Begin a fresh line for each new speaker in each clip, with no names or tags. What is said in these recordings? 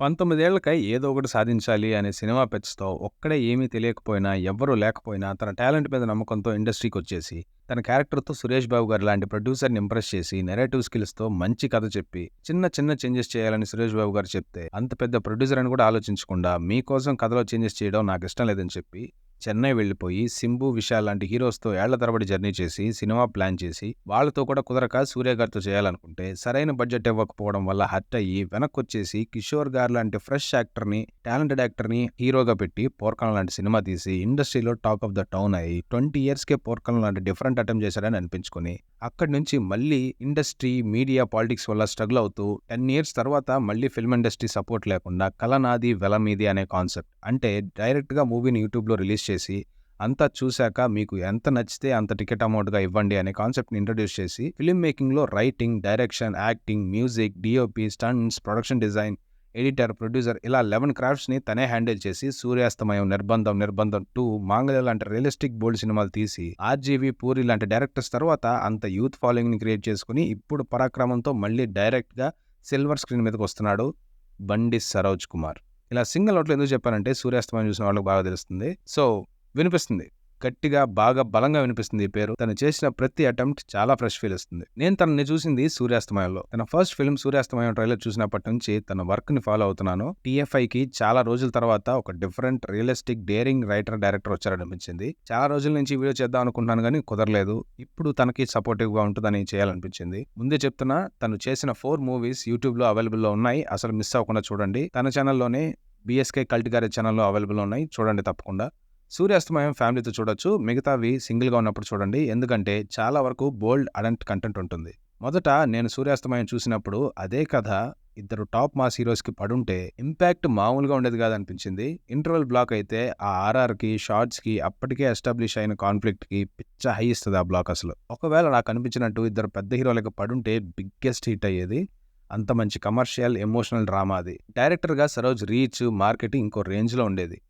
పంతొమ్మిదేళ్ళకై ఏదో ఒకటి సాధించాలి అనే సినిమా పెచ్చుతో ఒక్కడే ఏమీ తెలియకపోయినా ఎవ్వరూ లేకపోయినా తన టాలెంట్ మీద నమ్మకంతో ఇండస్ట్రీకి వచ్చేసి తన క్యారెక్టర్తో సురేష్ బాబు గారు లాంటి ప్రొడ్యూసర్ని ఇంప్రెస్ చేసి నెరేటివ్ స్కిల్స్తో మంచి కథ చెప్పి చిన్న చిన్న చేంజెస్ చేయాలని సురేష్ బాబు గారు చెప్తే అంత పెద్ద ప్రొడ్యూసర్ అని కూడా ఆలోచించకుండా మీకోసం కథలో చేంజెస్ చేయడం నాకు ఇష్టం లేదని చెప్పి చెన్నై వెళ్ళిపోయి సింబు విశాల్ లాంటి హీరోస్తో ఏళ్ళ తరబడి జర్నీ చేసి సినిమా ప్లాన్ చేసి వాళ్ళతో కూడా కుదరక సూర్య గారితో చేయాలనుకుంటే సరైన బడ్జెట్ ఇవ్వకపోవడం వల్ల హర్ట్ అయ్యి వెనక్కొచ్చేసి కిషోర్ గారు లాంటి ఫ్రెష్ యాక్టర్ని టాలెంటెడ్ యాక్టర్ని హీరోగా పెట్టి పోర్కలం లాంటి సినిమా తీసి ఇండస్ట్రీలో టాక్ ఆఫ్ ద టౌన్ అయ్యి ట్వంటీ ఇయర్స్కే పోర్కలం లాంటి డిఫరెంట్ అటెంప్ట్ చేశారని అనిపించుకొని అక్కడి నుంచి మళ్ళీ ఇండస్ట్రీ మీడియా పాలిటిక్స్ వల్ల స్ట్రగుల్ అవుతూ టెన్ ఇయర్స్ తర్వాత మళ్ళీ ఫిల్మ్ ఇండస్ట్రీ సపోర్ట్ లేకుండా కలనాది నాది వెల మీది అనే కాన్సెప్ట్ అంటే డైరెక్ట్గా మూవీని యూట్యూబ్లో రిలీజ్ చేసి అంతా చూశాక మీకు ఎంత నచ్చితే అంత టికెట్ అమౌంట్గా ఇవ్వండి అనే కాన్సెప్ట్ని ఇంట్రడ్యూస్ చేసి film మేకింగ్లో writing direction acting music DOP stunts production design editor producer ఇలా లెవెన్ క్రాఫ్ట్స్ని తనే హ్యాండిల్ చేసి సూర్యాస్తమయం నిర్బంధం నిర్బంధం టూ మాంగళ్య లాంటి రియలిస్టిక్ బోల్డ్ సినిమాలు తీసి ఆర్జీవి పూరి లాంటి డైరెక్టర్స్ తర్వాత అంత యూత్ ఫాలోయింగ్ని క్రియేట్ చేసుకుని ఇప్పుడు పరాక్రమంతో మళ్ళీ డైరెక్ట్గా సిల్వర్ స్క్రీన్ మీదకి వస్తున్నాడు బండి సరోజ్ కుమార్. ఇలా సింగిల్ అవుట్లో ఎందుకు చెప్పానంటే సూర్యాస్తమయం చూసిన వాళ్ళకి బాగా తెలుస్తుంది. సో వినిపిస్తుంది. గట్టిగా బాగా బలంగా వినిపిస్తుంది ఈ పేరు. తను చేసిన ప్రతి అటెంప్ట్ చాలా ఫ్రెష్ ఫీల్ ఇస్తుంది. నేను తనని చూసింది సూర్యాస్తమయంలో. తన ఫస్ట్ ఫిల్మ్ సూర్యాస్తమయం ట్రైలర్ చూసినప్పటి నుంచి తన వర్క్ని ఫాలో అవుతున్నాను. టీఎఫ్ఐ కి చాలా రోజుల తర్వాత ఒక different realistic daring writer director వచ్చారనిపించింది చాలా రోజుల నుంచి వీడియో చేద్దాం అనుకుంటున్నాను కానీ కుదరలేదు. ఇప్పుడు తనకి సపోర్టివ్గా ఉంటుందని చేయాలనిపించింది. ముందే చెప్తున్నా తను చేసిన ఫోర్ మూవీస్ యూట్యూబ్లో అవైలబుల్లో ఉన్నాయి. అసలు మిస్ అవ్వకుండా చూడండి. తన ఛానల్లోనే బిఎస్కే కల్ట్ గారి ఛానల్లో అవైలబుల్ ఉన్నాయి. చూడండి తప్పకుండా. సూర్యాస్తమయం ఫ్యామిలీతో చూడొచ్చు. మిగతావి సింగిల్గా ఉన్నప్పుడు చూడండి. ఎందుకంటే చాలా వరకు బోల్డ్ అడల్ట్ కంటెంట్ ఉంటుంది. మొదట నేను సూర్యాస్తమయం చూసినప్పుడు అదే కథ ఇద్దరు టాప్ మాస్ హీరోస్కి పడుంటే ఇంపాక్ట్ మామూలుగా ఉండేది కాదనిపించింది. ఇంటర్వెల్ బ్లాక్ అయితే ఆ ఆర్ఆర్కి షార్ట్స్కి అప్పటికే ఎస్టాబ్లిష్ అయిన కాన్ఫ్లిక్ట్కి పిచ్చ హై ఇస్తుంది ఆ బ్లాక్ అసలు. ఒకవేళ నాకు అనిపించినట్టు ఇద్దరు పెద్ద హీరోలకు పడుంటే బిగ్గెస్ట్ హిట్ అయ్యేది అంత మంచి కమర్షియల్ ఎమోషనల్ డ్రామా అది. డైరెక్టర్గా సరోజ్ రీచ్ మార్కెటింగ్ ఇంకో రేంజ్లో ఉండేది.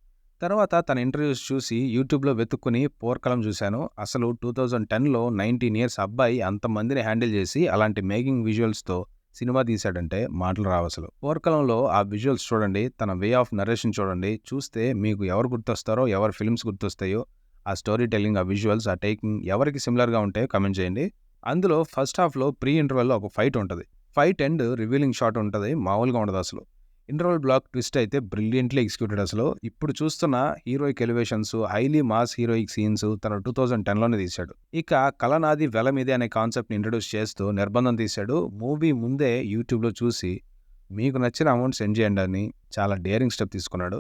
తర్వాత తన ఇంటర్వ్యూస్ చూసి యూట్యూబ్లో వెతుక్కుని పోర్కలం చూశాను. అసలు టూ థౌజండ్ టెన్లో నైన్టీన్ ఇయర్స్ అబ్బాయి అంతమందిని హ్యాండిల్ చేసి అలాంటి మేకింగ్ విజువల్స్తో సినిమా తీశాడంటే మాటలు రావు అసలు. పోర్కలంలో ఆ విజువల్స్ చూడండి తన వే ఆఫ్ నరేషన్ చూడండి చూస్తే మీకు ఎవరు గుర్తొస్తారో ఎవరు ఫిల్మ్స్ గుర్తొస్తాయో ఆ స్టోరీ టెల్లింగ్ ఆ విజువల్స్ ఆ టేకింగ్ ఎవరికి సిమిలర్గా ఉంటాయో కమెంట్ చేయండి. అందులో ఫస్ట్ హాఫ్లో ప్రీ ఇంటర్వెల్లో ఒక ఫైట్ ఉంటుంది. ఫైట్ ఎండ్ రివీలింగ్ షాట్ ఉంటుంది మామూలుగా ఉండదు అసలు. ఇంటర్వల్ బ్లాక్ ట్విస్ట్ అయితే బ్రిలియంట్లీ ఎగ్జిక్యూటెడ్ అసలు. ఇప్పుడు చూస్తున్న heroic elevations highly mass heroic scenes తన టూ థౌజండ్ టెన్లోనే తీశాడు. ఇక కలనాది వెల మీదే అనే కాన్సెప్ట్ని ఇంట్రడ్యూస్ చేస్తూ నిర్బంధం తీశాడు. మూవీ ముందే యూట్యూబ్లో చూసి మీకు నచ్చిన అమౌంట్ సెండ్ చేయండి అని చాలా డేరింగ్ స్టెప్ తీసుకున్నాడు.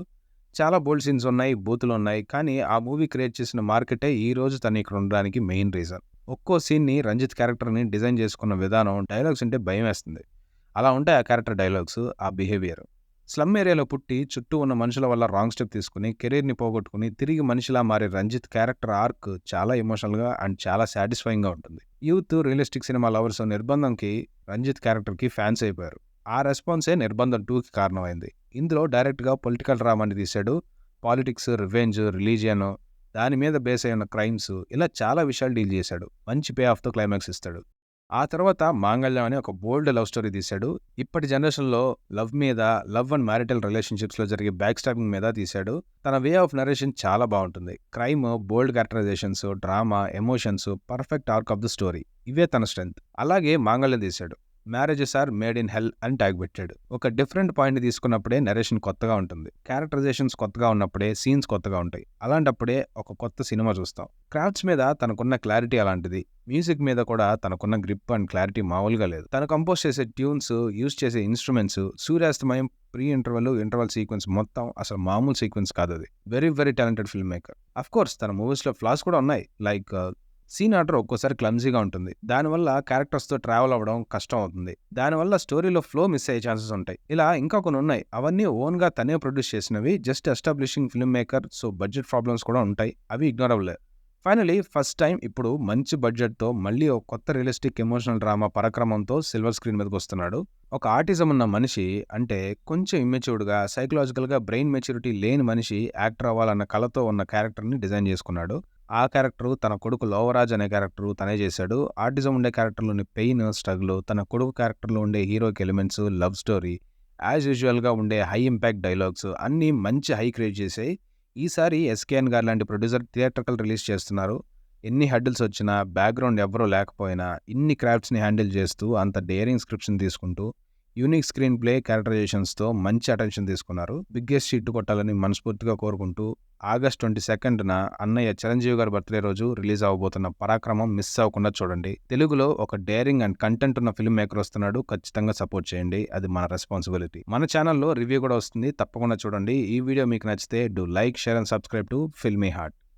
చాలా బోల్డ్ సీన్స్ ఉన్నాయి బూతులు ఉన్నాయి కానీ ఆ మూవీ క్రియేట్ చేసిన మార్కెటే ఈ రోజు తను ఇక్కడ ఉండడానికి మెయిన్ రీజన్. ఒక్కో సీన్ని రంజిత్ క్యారెక్టర్ని డిజైన్ చేసుకున్న విధానం డైలాగ్స్ అంటే భయం వేస్తుంది అలా ఉంటాయి ఆ క్యారెక్టర్ డైలాగ్స్ ఆ బిహేవియర్. స్లమ్ ఏరియాలో పుట్టి చుట్టూ ఉన్న మనుషుల వల్ల రాంగ్ స్టెప్ తీసుకుని కెరీర్ని పోగొట్టుకుని తిరిగి మనిషిలా మారే రంజిత్ క్యారెక్టర్ ఆర్క్ చాలా ఎమోషనల్గా అండ్ చాలా సాటిస్ఫైయింగ్గా ఉంటుంది. యూత్ రియలిస్టిక్ సినిమా లవర్స్ నిర్బంధంకి రంజిత్ క్యారెక్టర్కి ఫ్యాన్స్ అయిపోయారు. ఆ రెస్పాన్సే నిర్బంధం టూకి కారణమైంది. ఇందులో డైరెక్ట్గా పొలిటికల్ డ్రామాని తీశాడు. పాలిటిక్స్ రివెంజ్ రిలీజియన్ దాని మీద బేస్ అయిన క్రైమ్స్ ఇలా చాలా విషయాలు డీల్ చేశాడు. మంచి పే ఆఫ్తో క్లైమాక్స్ ఇస్తాడు. ఆ తర్వాత మాంగళ్యం అనే ఒక బోల్డ్ లవ్ స్టోరీ తీశాడు. ఇప్పటి జనరేషన్లో లవ్ మీద లవ్ అండ్ మ్యారిటల్ రిలేషన్షిప్స్లో జరిగే బ్యాక్ స్టాపింగ్ మీద తీశాడు. తన వే ఆఫ్ నరేషన్ చాలా బాగుంటుంది. Crime bold characterisations drama emotions perfect arc of the story ఇవే తన స్ట్రెంత్ అలాగే మాంగళ్యం తీశాడు. Marriages are made in hell అని ట్యాగ్ పెట్టాడు. ఒక డిఫరెంట్ పాయింట్ తీసుకున్నప్పుడే నరేషన్ కొత్తగా ఉంటుంది. క్యారెక్టరైజేషన్స్ కొత్తగా ఉన్నప్పుడే సీన్స్ కొత్తగా ఉంటాయి. అలాంటప్పుడే ఒక కొత్త సినిమా చూస్తాం. క్రాఫ్ట్స్ మీద తనకున్న క్లారిటీ అలాంటిది. మ్యూజిక్ మీద కూడా తనకున్న గ్రిప్ అండ్ క్లారిటీ మామూలుగా లేదు. తను కంపోజ్ చేసే ట్యూన్స్ యూస్ చేసే ఇన్స్ట్రుమెంట్స్ సూర్యాస్తమయం ప్రీ ఇంటర్వెల్ ఇంటర్వల్ సీక్వెన్స్ మొత్తం అసలు మామూలు సీక్వెన్స్ కాదు అది. Very very talented film maker. Of course తన మూవీస్లో ఫ్లాస్ కూడా ఉన్నాయి. లైక్ సీన్ ఆర్డర్ ఒక్కోసారి క్లమ్జీగా ఉంటుంది. దానివల్ల క్యారెక్టర్స్తో ట్రావెల్ అవ్వడం కష్టం అవుతుంది దానివల్ల స్టోరీలో ఫ్లో మిస్ అయ్యే ఛాన్సెస్ ఉంటాయి. ఇలా ఇంకా కొన్ని ఉన్నాయి. అవన్నీ ఓన్గా తనే ప్రొడ్యూస్ చేసినవి. Just establishing film maker so budget problems కూడా ఉంటాయి. అవి ఇగ్నోర్ అవ్వలేదు. ఫైనలీ ఫస్ట్ టైం ఇప్పుడు మంచి బడ్జెట్తో మళ్ళీ ఒక కొత్త రియలిస్టిక్ ఎమోషనల్ డ్రామా పరక్రమంతో సిల్వర్ స్క్రీన్ మీదకి వస్తున్నాడు. ఒక ఆర్టిజం ఉన్న మనిషి అంటే కొంచెం ఇమ్మెచ్యూర్డ్గా సైకలాజికల్గా బ్రెయిన్ మెచ్యూరిటీ లేని మనిషి యాక్టర్ అవ్వాలన్న కళతో ఉన్న క్యారెక్టర్ని డిజైన్ చేసుకున్నాడు. ఆ క్యారెక్టర్ తన కొడుకు లోవరాజ్ అనే క్యారెక్టర్ తనే చేశాడు ఆర్టిజం ఉండే క్యారెక్టర్లోని పెయిన్ స్ట్రగుల్ తన కొడుకు క్యారెక్టర్లో ఉండే హీరోకి ఎలిమెంట్స్ లవ్ స్టోరీ యాజ్ యూజువల్‌గా ఉండే హై ఇంపాక్ట్ డైలాగ్స్ అన్నీ మంచి హై క్రియేట్ చేసాయి. ఈసారి ఎస్‌కేఎన్ గారు లాంటి ప్రొడ్యూసర్ థియేట్రికల్ రిలీజ్ చేస్తున్నారు. ఎన్ని హర్డిల్స్ వచ్చినా, బ్యాక్‌గ్రౌండ్ ఎవరో లేకపోయినా, ఇన్ని క్రాఫ్ట్స్‌ని హ్యాండిల్ చేస్తూ, అంత డేరింగ్ స్క్రిప్షన్ తీసుకుంటూ, యూనిక్ స్క్రీన్ ప్లే, క్యారెక్టరైజేషన్స్‌తో మంచి అటెన్షన్ తీసుకున్నారు. బిగ్గెస్ట్ హిట్ కొట్టాలని మనస్ఫూర్తిగా కోరుకుంటూ, ఆగస్ట్ 22న అన్నయ్య చిరంజీవి గారి బర్త్‌డే రోజు రిలీజ్ అవ్వబోతున్న 'పరాక్రమం' మిస్ అవ్వకుండా చూడండి. తెలుగులో ఒక డేరింగ్ అండ్ కంటెంట్ ఉన్న ఫిల్మ్ మేకర్ వస్తున్నాడు. ఖచ్చితంగా సపోర్ట్ చేయండి. అది మన రెస్పాన్సిబిలిటీ. మన ఛానల్‌లో రివ్యూ కూడా వస్తుంది. తప్పకుండా చూడండి. ఈ వీడియో మీకు నచ్చితే do like, share and subscribe to Filmy Heart.